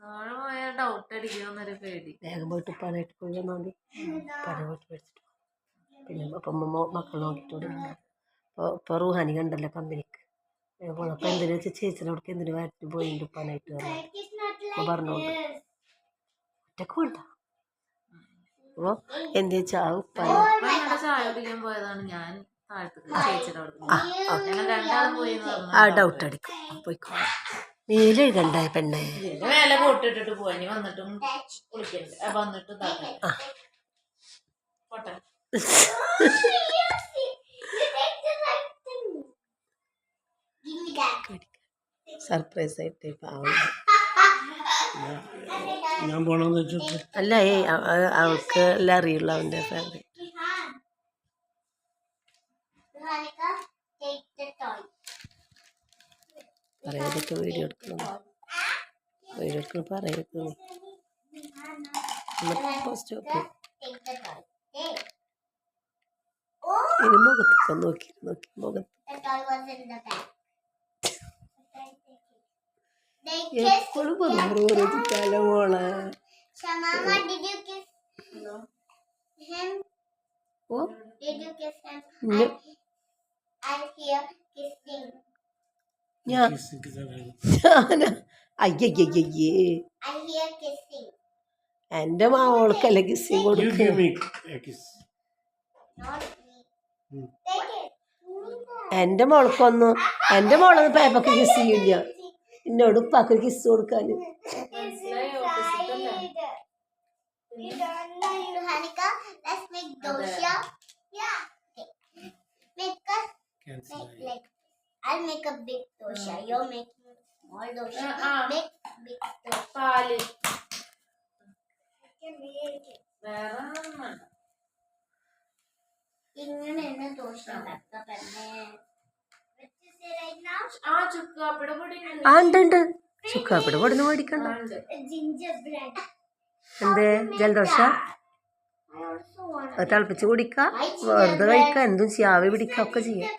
താഴെ പോയാൽ ഡൗട്ട് അടിക്കുമെന്നൊരു പേടി. വേഗം പോയിട്ട് ഉപ്പാനായിട്ട് പോയി മതി ഉപ്പാനെ പോയിട്ട് പിന്നെ അപ്പം മക്കൾ നോക്കിയിട്ട് അപ്പോൾ ഇപ്പോൾ റൂഹാനി കണ്ടല്ലോ കമ്പനിക്ക്. വേഗം പോകണം അപ്പം എന്തിനു വെച്ചാൽ ചേച്ചിനോടൊക്കെ എന്തിനു വരട്ടി പോയിട്ട് ഉപ്പാനായിട്ട് അപ്പോൾ പറഞ്ഞോണ്ട്. ഒറ്റയ്ക്ക് വേണ്ട അപ്പോൾ എന്താ വെച്ചാൽ ഞങ്ങളുടെ ചായ കുടിക്കാൻ പോയതാണ്. ഞാൻ എന്ന് ആ ഡൗട്ട് അടിക്കും. പോയിക്കോ നീലെഴുകണ്ടായ പെണ്ണെ? ഇതിന്റെ മേലെ പൊട്ടിട്ടിട്ട് പോയി വന്നിട്ടും വന്നിട്ട്. സർപ്രൈസ് ആയിട്ട് ഞാൻ പോണെന്ന് വെച്ചിട്ട്. അല്ല ഏ അവൾക്ക് എല്ലാം അറിയുള്ളൂ അവന്റെ family Rihan. Hanika, take the toy. പറയാതൊക്കെ വീഡിയോ എടുക്കണം വീഡിയോ എടുക്കണം. Oh, ഇനി മുഖത്തൊക്കെ നോക്കി നോക്കി മുഖത്ത് എപ്പോഴും പറഞ്ഞു മോളെ you kiss him? Oh You kiss Kissing No. I, I hear kissing. ഞാൻ ഞാനാ അയ്യയ്യയ്യേ I here kissing. എന്റെ മാവോൾക്കല്ല കിസ്സി You കൊടുക്കും give me a kiss. Not me. Hmm. Take it. എന്റെ മോൾക്കൊന്നും എന്റെ മോളൊന്നും പേപ്പർക്ക് കിസ് ചെയ്യില്ല എന്നോട് ഉപ്പാക്ക് കിസ് കൊടുക്കാൻ opposite അല്ലേ? You don't know Hanika. Let's make dosha. Make like. I'll make a big dosha. You're making small dosha. Uh, uh. Make big dosha. പാൽ. വേറെ ഒന്നും വേണ്ട. ഇങ്ങനെയാണ് ദോശ ഉണ്ടാക്കുക now ആ ചുക്കാപ്പിട പൊടി. ആ ഉണ്ട് ഉണ്ട് ചുക്കാപ്പിട കൊടുന്ന് മേടിക്കണ്ട ആ, ഉണ്ട്. എന്തേ ജലദോഷ തിളപ്പിച്ച് കുടിക്കാം. വെറുതെ കഴിക്കാം. എന്തും ചെയ്യാം. ആവി പിടിക്കുക ഒക്കെ ചെയ്യാം.